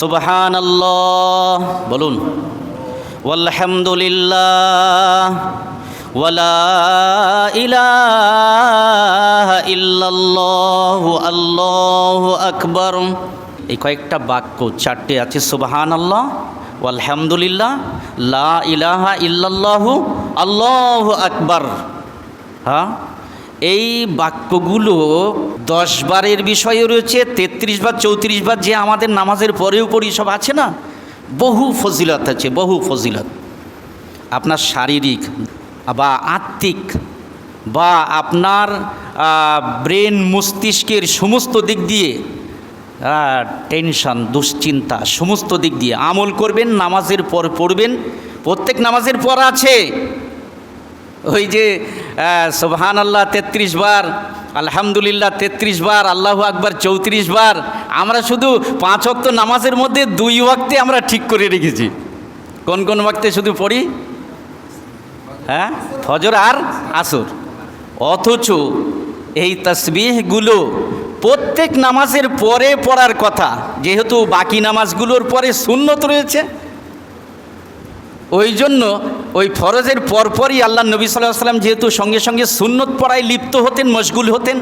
সুবহান বলুন আলহামদুলিল্লাহ ওয়ালা ইলাহা ইল্লাল্লাহু আল্লাহু আকবার। এই কয়েকটা বাক্য, চারটে আছে সুবহান আল্লাহ আলহামদুলিল্লাহ লা ইলাহা ইল্লাল্লাহু আল্লাহু আকবার। হ্যাঁ? এই বাক্যগুলো দশ বারের বিষয়ে রয়েছে, তেত্রিশ বার চৌত্রিশ বার যে আমাদের নামাজের পরেও পড়ি, সব আছে না? বহু ফজিলত আছে, বহু ফজিলত। আপনার শারীরিক বা আত্মিক বা আপনার ব্রেন মস্তিষ্কের সমস্ত দিক দিয়ে টেনশন, দুশ্চিন্তা, সমস্ত দিক দিয়ে। আমল করবেন, নামাজের পর পড়বেন, প্রত্যেক নামাজের পর আছে। ওই যে সোবহান আল্লাহ তেত্রিশ বার, আলহামদুলিল্লাহ তেত্রিশ বার, আল্লাহ আকবার চৌত্রিশ বার, আমরা শুধু পাঁচ অক্ত নামাজের মধ্যে দুই ওয়াক্তে আমরা ঠিক করে রেখেছি। কোন কোন ওয়াক্তে শুধু পড়ি? হ্যাঁ? ফজর আর আসর। অথচ এই তসবিহগুলো প্রত্যেক নামাজের পরে পড়ার কথা, যেহেতু বাকি নামাজগুলোর পরে সুন্নত রয়েছে। ওই জন্য ওই ফরজের পরপরই আল্লাহ নবী সাল্লাহ সাল্লাম যেহেতু সঙ্গে সঙ্গে সুন্নত পড়ায় লিপ্ত হতেন, মশগুল হতেন,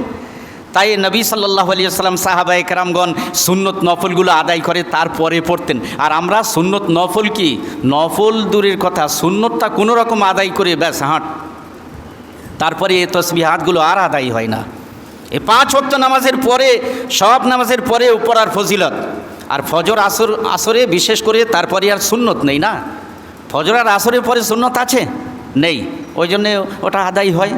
তাই নবী সাল্লাহ আলিয়া সাল্লাম সাহাবা একরামগণ সুন্নত নফলগুলো আদায় করে তারপরে পড়তেন। আর আমরা সুন্নত নফল কি? নফল দূরের কথা, সুন্নতটা কোনো রকম আদায় করে ব্যাস হাঁট। তারপরে এ তসবিহাতগুলো আর আদায় হয় না। এ পাঁচ ওয়াক্ত নামাজের পরে, সব নামাজের পরে পড়ার ফজিলত। আর ফজর আসর, আসরে বিশেষ করে তারপরে আর সুন্নত নেই না। ফজর আর আসরের পরে সুন্নত আছে? নেই। ওই জন্যে ওটা আদায় হয়।